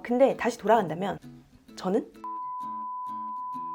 어, 근데 다시 돌아간다면 저는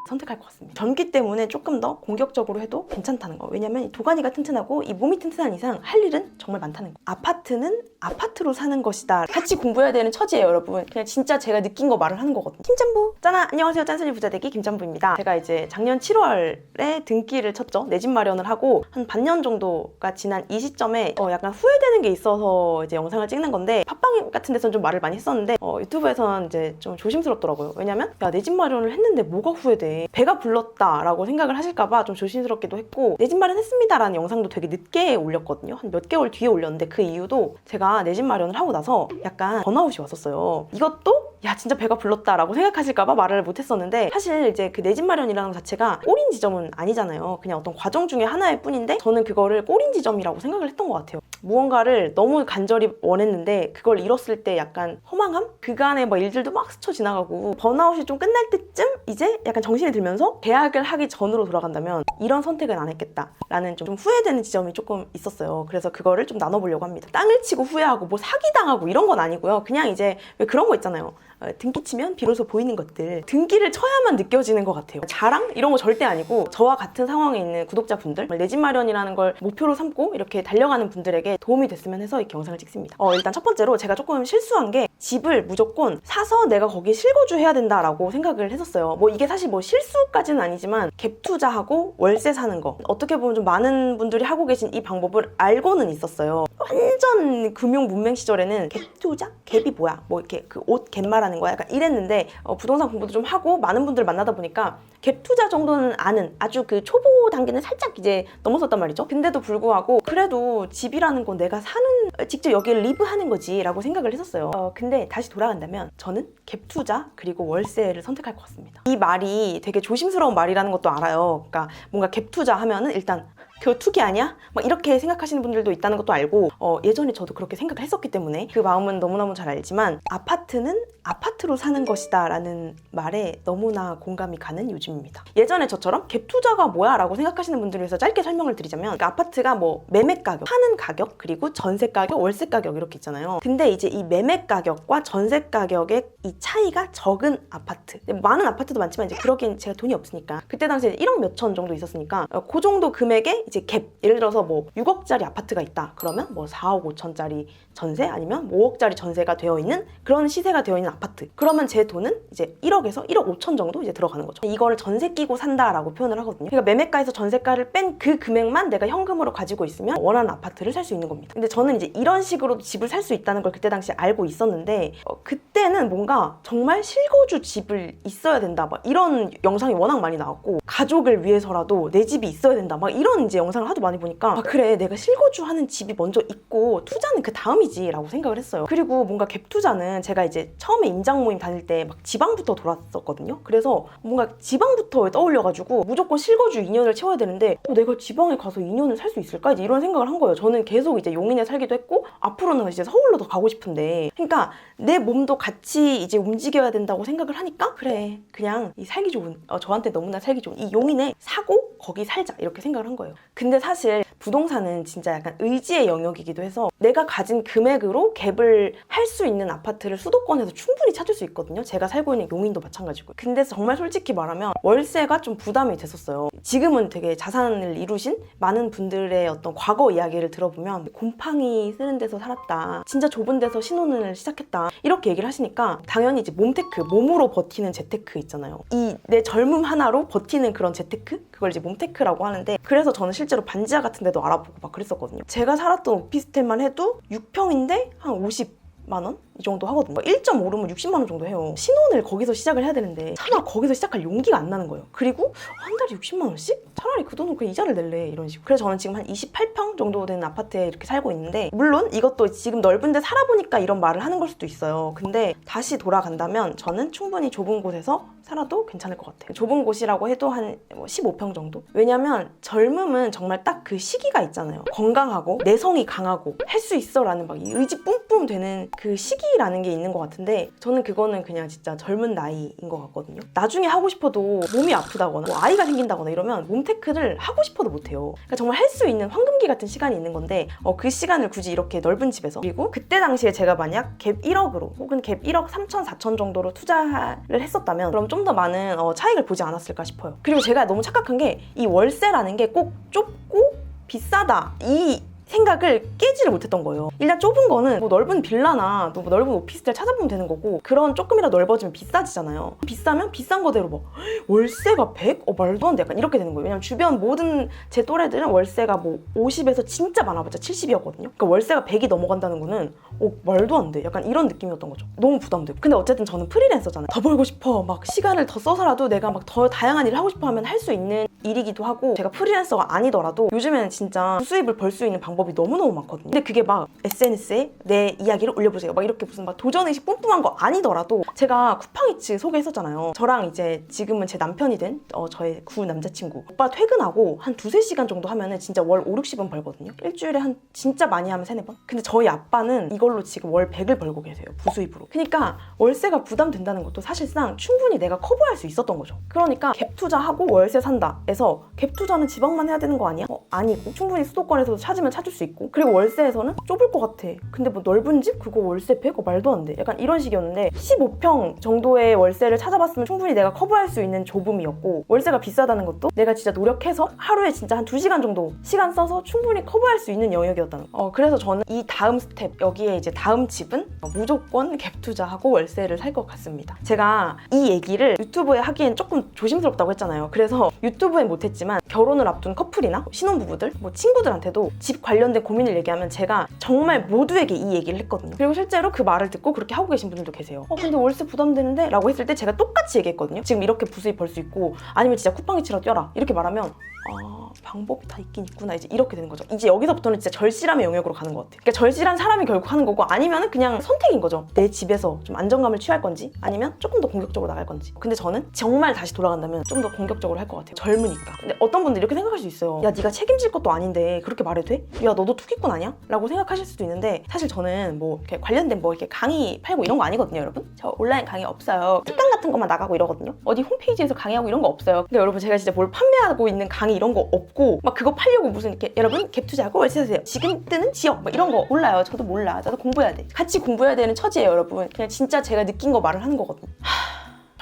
선택할 것 같습니다. 젊기 때문에 조금 더 공격적으로 해도 괜찮다는 거. 왜냐면 이 도가니가 튼튼하고 이 몸이 튼튼한 이상 할 일은 정말 많다는 거. 아파트는 아파트로 사는 것이다. 같이 공부해야 되는 처지예요, 여러분. 그냥 진짜 제가 느낀 거 말을 하는 거거든요. 김짬부. 짠아, 안녕하세요. 짠순이 부자되기 김짬부입니다. 제가 이제 작년 7월에 등기를 쳤죠. 내 집 마련을 하고 한 반년 정도가 지난 이 시점에 어, 약간 후회되는 게 있어서 이제 영상을 찍는 건데 팟빵 같은 데서는 좀 말을 많이 했었는데 어, 유튜브에서는 이제 좀 조심스럽더라고요. 왜냐면 야 내 집 마련을 했는데 뭐가 후회돼? 배가 불렀다라고 생각을 하실까봐 좀 조심스럽기도 했고 내 집 마련 했습니다라는 영상도 되게 늦게 올렸거든요. 한 몇 개월 뒤에 올렸는데 그 이유도 제가 내 집 마련을 하고 나서 약간 번아웃이 왔었어요. 이것도 야 진짜 배가 불렀다라고 생각하실까봐 말을 못했었는데 사실 이제 그 내 집 마련이라는 것 자체가 꼬린 지점은 아니잖아요. 그냥 어떤 과정 중에 하나일 뿐인데 저는 그거를 꼬린 지점이라고 생각을 했던 것 같아요. 무언가를 너무 간절히 원했는데 그걸 잃었을 때 약간 허망함? 그간의 뭐 일들도 막 스쳐 지나가고 번아웃이 좀 끝날 때쯤 이제 약간 정신 이 들면서 계약을 하기 전으로 돌아간다면 이런 선택은 안 했겠다라는 좀 후회되는 지점이 조금 있었어요. 그래서 그거를 좀 나눠보려고 합니다. 땅을 치고 후회하고 뭐 사기당하고 이런 건 아니고요. 그냥 이제 왜 그런 거 있잖아요. 어, 등기 치면 비로소 보이는 것들 등기를 쳐야만 느껴지는 것 같아요 자랑 이런 거 절대 아니고 저와 같은 상황에 있는 구독자분들 내 집 마련이라는 걸 목표로 삼고 이렇게 달려가는 분들에게 도움이 됐으면 해서 이렇게 영상을 찍습니다 어, 일단 첫 번째로 제가 조금 실수한 게 집을 무조건 사서 내가 거기 실거주 해야 된다라고 생각을 했었어요 뭐 이게 사실 뭐 실 수까지는 아니지만 갭 투자하고 월세 사는 거 어떻게 보면 좀 많은 분들이 하고 계신 이 방법을 알고는 있었어요 완전 금융 문맹 시절에는 갭 투자? 갭이 뭐야? 뭐 이렇게 그 옷 갭 말하는 거야? 약간 이랬는데 어, 부동산 공부도 좀 하고 많은 분들 만나다 보니까 갭 투자 정도는 아는 아주 그 초보 단계는 살짝 이제 넘어섰단 말이죠. 근데도 불구하고 그래도 집이라는 건 내가 사는 직접 여기를 리브하는 거지라고 생각을 했었어요. 어, 근데 다시 돌아간다면 저는 갭 투자 그리고 월세를 선택할 것 같습니다. 이 말이 되게 조심스러운 말이라는 것도 알아요. 그러니까 뭔가 갭 투자 하면은 일단 그 투기 아니야? 막 이렇게 생각하시는 분들도 있다는 것도 알고 어, 예전에 저도 그렇게 생각을 했었기 때문에 그 마음은 너무너무 잘 알지만 아파트는 아파트로 사는 것이다 라는 말에 너무나 공감이 가는 요즘입니다. 예전에 저처럼 갭 투자가 뭐야 라고 생각하시는 분들을 위해서 짧게 설명을 드리자면 그러니까 아파트가 뭐 매매 가격, 파는 가격, 그리고 전세 가격, 월세 가격 이렇게 있잖아요. 근데 이제 이 매매 가격과 전세 가격의 이 차이가 적은 아파트 많은 아파트도 많지만 이제 그러기엔 제가 돈이 없으니까 그때 당시에 1억 몇 천 정도 있었으니까 어, 그 정도 금액에 이제 갭 예를 들어서 뭐 6억짜리 아파트가 있다. 그러면 뭐 4억 5천짜리 전세 아니면 뭐 5억짜리 전세가 되어 있는 그런 시세가 되어 있는 아파트. 그러면 제 돈은 이제 1억에서 1억 5천 정도 이제 들어가는 거죠. 이거를 전세 끼고 산다라고 표현을 하거든요. 그러니까 매매가에서 전세가를 뺀 그 금액만 내가 현금으로 가지고 있으면 원하는 아파트를 살 수 있는 겁니다. 근데 저는 이제 이런 식으로 집을 살 수 있다는 걸 그때 당시에 알고 있었는데 어, 그때는 뭔가 정말 실거주 집을 있어야 된다. 막 이런 영상이 워낙 많이 나왔고 가족을 위해서라도 내 집이 있어야 된다. 막 이런 이제 영상을 하도 많이 보니까 아, 그래 내가 실거주 하는 집이 먼저 있고 투자는 그 다음이지 라고 생각을 했어요. 그리고 뭔가 갭 투자는 제가 이제 처음에 임장 모임 다닐 때 막 지방부터 돌았었거든요. 그래서 뭔가 지방부터 떠올려가지고 무조건 실거주 2년을 채워야 되는데 어, 내가 지방에 가서 2년을 살 수 있을까? 이제 이런 생각을 한 거예요. 저는 계속 이제 용인에 살기도 했고 앞으로는 이제 서울로 더 가고 싶은데 그러니까 내 몸도 같이 이제 움직여야 된다고 생각을 하니까 그래 그냥 이 살기 좋은 어, 저한테 너무나 살기 좋은 이 용인에 사고 거기 살자 이렇게 생각을 한 거예요 근데 사실 부동산은 진짜 약간 의지의 영역이기도 해서 내가 가진 금액으로 갭을 할 수 있는 아파트를 수도권에서 충분히 찾을 수 있거든요. 제가 살고 있는 용인도 마찬가지고. 근데 정말 솔직히 말하면 월세가 좀 부담이 됐었어요. 지금은 되게 자산을 이루신 많은 분들의 어떤 과거 이야기를 들어보면 곰팡이 쓰는 데서 살았다 진짜 좁은 데서 신혼을 시작했다 이렇게 얘기를 하시니까 당연히 이제 몸테크 몸으로 버티는 재테크 있잖아요. 이 내 젊음 하나로 버티는 그런 재테크 그걸 이제 몸테크라고 하는데 그래서 저는 실제로 반지하 같은 데도 알아보고 막 그랬었거든요 제가 살았던 오피스텔만 해도 6평인데 한 50만 원? 이 정도 하거든요. 1.5룸은 60만 원 정도 해요. 신혼을 거기서 시작을 해야 되는데 차마 거기서 시작할 용기가 안 나는 거예요. 그리고 한 달에 60만 원씩? 차라리 그 돈은 그냥 이자를 낼래 이런 식으로. 그래서 저는 지금 한 28평 정도 되는 아파트에 이렇게 살고 있는데 물론 이것도 지금 넓은데 살아보니까 이런 말을 하는 걸 수도 있어요. 근데 다시 돌아간다면 저는 충분히 좁은 곳에서 살아도 괜찮을 것 같아요. 좁은 곳이라고 해도 한 15평 정도? 왜냐면 젊음은 정말 딱 그 시기가 있잖아요. 건강하고 내성이 강하고 할 수 있어라는 막이 의지 뿜뿜 되는 그 시기 시기라는 게 있는 것 같은데 저는 그거는 그냥 진짜 젊은 나이인 것 같거든요. 나중에 하고 싶어도 몸이 아프다거나 뭐 아이가 생긴다거나 이러면 몸테크를 하고 싶어도 못해요. 그러니까 정말 할 수 있는 황금기 같은 시간이 있는 건데 어, 그 시간을 굳이 이렇게 넓은 집에서 그리고 그때 당시에 제가 만약 갭 1억으로 혹은 갭 1억 3천 4천 정도로 투자를 했었다면 그럼 좀 더 많은 어, 차익을 보지 않았을까 싶어요. 그리고 제가 너무 착각한 게 이 월세라는 게 꼭 좁고 비싸다 이 생각을 깨지를 못했던 거예요. 일단 좁은 거는 뭐 넓은 빌라나 또 뭐 넓은 오피스텔 찾아보면 되는 거고 그런 조금이라도 넓어지면 비싸지잖아요. 비싸면 비싼 거대로 뭐 월세가 100? 어 말도 안 돼. 약간 이렇게 되는 거예요. 왜냐면 주변 모든 제 또래들은 월세가 뭐 50에서 진짜 많아봤자 70이었거든요. 그러니까 월세가 100이 넘어간다는 거는 어 말도 안 돼. 약간 이런 느낌이었던 거죠. 너무 부담되고. 근데 어쨌든 저는 프리랜서잖아요. 더 벌고 싶어. 막 시간을 더 써서라도 내가 막 더 다양한 일을 하고 싶어 하면 할 수 있는 일이기도 하고 제가 프리랜서가 아니더라도 요즘에는 진짜 수입을 벌 수 있는 방법 이 너무너무 많거든요. 근데 그게 막 SNS에 내 이야기를 올려보세요. 막 이렇게 무슨 막 도전의식 뿜뿜한 거 아니더라도 제가 쿠팡이츠 소개했었잖아요. 저랑 이제 지금은 제 남편이 된 어, 저의 구 남자친구. 오빠 퇴근하고 한 두세 시간 정도 하면은 진짜 월 5, 60은 벌거든요. 일주일에 한 진짜 많이 하면 세네 번? 근데 저희 아빠는 이걸로 지금 월 100을 벌고 계세요. 부수입으로. 그러니까 월세가 부담된다는 것도 사실상 충분히 내가 커버할 수 있었던 거죠. 그러니까 갭 투자하고 월세 산다. 에서 갭 투자는 지방만 해야 되는 거 아니야? 어, 아니고 충분히 수도권에서도 찾으면 찾 을수 있고 그리고 월세에서는 좁을 것 같아. 근데 뭐 넓은 집 그거 월세 100? 어, 말도 안 돼. 약간 이런 식이었는데 15평 정도의 월세를 찾아봤으면 충분히 내가 커버할 수 있는 좁음이었고 월세가 비싸다는 것도 내가 진짜 노력해서 하루에 진짜 한 2시간 정도 시간 써서 충분히 커버할 수 있는 영역이었다는 거. 어, 그래서 저는 이 다음 스텝 여기에 이제 다음 집은 어, 무조건 갭 투자하고 월세를 살 것 같습니다. 제가 이 얘기를 유튜브에 하기엔 조금 조심스럽다고 했잖아요. 그래서 유튜브엔 못했지만 결혼을 앞둔 커플이나 신혼부부들, 뭐 친구들한테도 집 관련된 고민을 얘기하면 제가 정말 모두에게 이 얘기를 했거든요. 그리고 실제로 그 말을 듣고 그렇게 하고 계신 분들도 계세요. 어 근데 월세 부담되는데? 라고 했을 때 제가 똑같이 얘기했거든요. 지금 이렇게 부수입 벌 수 있고 아니면 진짜 쿠팡이치라도 뛰어라 이렇게 말하면 아 방법이 다 있긴 있구나 이제 이렇게 되는 거죠 이제 여기서부터는 진짜 절실함의 영역으로 가는 것 같아요 그러니까 절실한 사람이 결국 하는 거고 아니면은 그냥 선택인 거죠 내 집에서 좀 안정감을 취할 건지 아니면 조금 더 공격적으로 나갈 건지 근데 저는 정말 다시 돌아간다면 좀 더 공격적으로 할 것 같아요 젊으니까 근데 어떤 분들 이렇게 생각할 수 있어요. 야 네가 책임질 것도 아닌데 그렇게 말해도 돼? 야 너도 투기꾼 아니야? 라고 생각하실 수도 있는데 사실 저는 뭐 이렇게 관련된 뭐 이렇게 강의 팔고 이런 거 아니거든요 여러분? 저 온라인 강의 없어요. 특강 같은 것만 나가고 이러거든요. 어디 홈페이지에서 강의하고 이런 거 없어요. 근데 여러분 제가 진짜 뭘 판매하고 있는 강의 이런 거 없고 막 그거 팔려고 무슨 이렇게 여러분 갭 투자하고 월세 사세요. 지금 뜨는 지역 막 이런 거 몰라요. 저도 몰라. 저도 공부해야 돼. 같이 공부해야 되는 처지예요 여러분. 그냥 진짜 제가 느낀 거 말을 하는 거거든요. 하,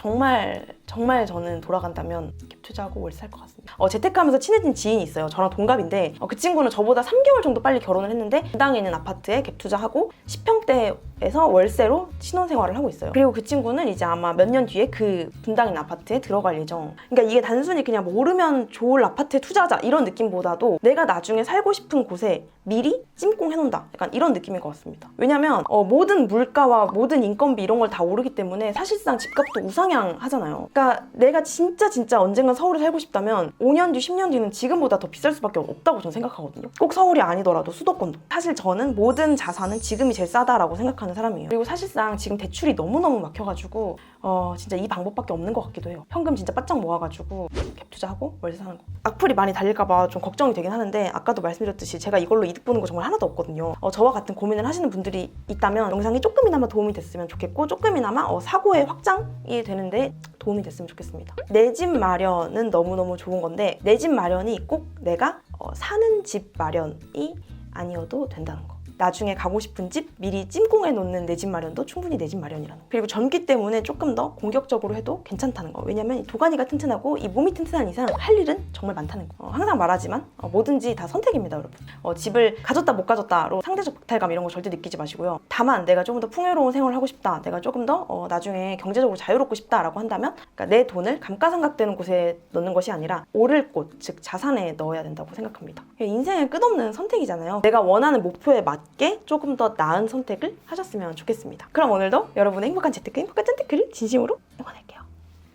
정말 정말 저는 돌아간다면 갭 투자하고 월세 살것 같습니다. 어, 재테크하면서 친해진 지인이 있어요. 저랑 동갑인데 어, 그 친구는 저보다 3개월 정도 빨리 결혼을 했는데 분당에 있는 아파트에 갭 투자하고 10평대 에서 월세로 신혼생활을 하고 있어요. 그리고 그 친구는 이제 아마 몇 년 뒤에 그 있는 아파트에 들어갈 예정. 그러니까 이게 단순히 그냥 모르면 좋을 아파트에 투자하자 이런 느낌보다도 내가 나중에 살고 싶은 곳에 미리 찜꽁 해놓는다. 약간 이런 느낌인 것 같습니다. 왜냐면 어, 모든 물가와 모든 인건비 이런 걸 다 오르기 때문에 사실상 집값도 우상향 하잖아요. 그러니까 내가 진짜 진짜 언젠간 서울에 살고 싶다면 5년 뒤, 10년 뒤는 지금보다 더 비쌀 수밖에 없다고 저는 생각하거든요. 꼭 서울이 아니더라도 수도권도. 사실 저는 모든 자산은 지금이 제일 싸다라고 생각하는 사람이에요. 그리고 사실상 지금 대출이 너무너무 막혀가지고 어, 진짜 이 방법밖에 없는 것 같기도 해요. 현금 진짜 바짝 모아가지고 갭 투자하고 월세 사는 거. 악플이 많이 달릴까봐 좀 걱정이 되긴 하는데 아까도 말씀드렸듯이 제가 이걸로 이득 보는 거 정말 하나도 없거든요. 어, 저와 같은 고민을 하시는 분들이 있다면 영상이 조금이나마 도움이 됐으면 좋겠고 조금이나마 어, 사고의 확장이 되는데 도움이 됐으면 좋겠습니다. 내 집 마련은 너무너무 좋은 건데 내 집 마련이 꼭 내가 어, 사는 집 마련이 아니어도 된다는 거. 나중에 가고 싶은 집 미리 찜꽁해 놓는 내 집 마련도 충분히 내 집 마련이라는 거. 그리고 젊기 때문에 조금 더 공격적으로 해도 괜찮다는 거. 왜냐면 이 도가니가 튼튼하고 이 몸이 튼튼한 이상 할 일은 정말 많다는 거. 어, 항상 말하지만 어, 뭐든지 다 선택입니다, 여러분. 어, 집을 가졌다 못 가졌다로 상대적 박탈감 이런 거 절대 느끼지 마시고요. 다만 내가 조금 더 풍요로운 생활을 하고 싶다. 내가 조금 더 어, 나중에 경제적으로 자유롭고 싶다라고 한다면 그러니까 내 돈을 감가상각되는 곳에 넣는 것이 아니라 오를 곳, 즉 자산에 넣어야 된다고 생각합니다. 인생의 끝없는 선택이잖아요. 내가 원하는 목표에 맞게 조금 더 나은 선택을 하셨으면 좋겠습니다. 그럼 오늘도 여러분의 행복한 재테크, 행복한 짠테크를 진심으로 응원할게요.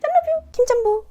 짠러뷰 김짬보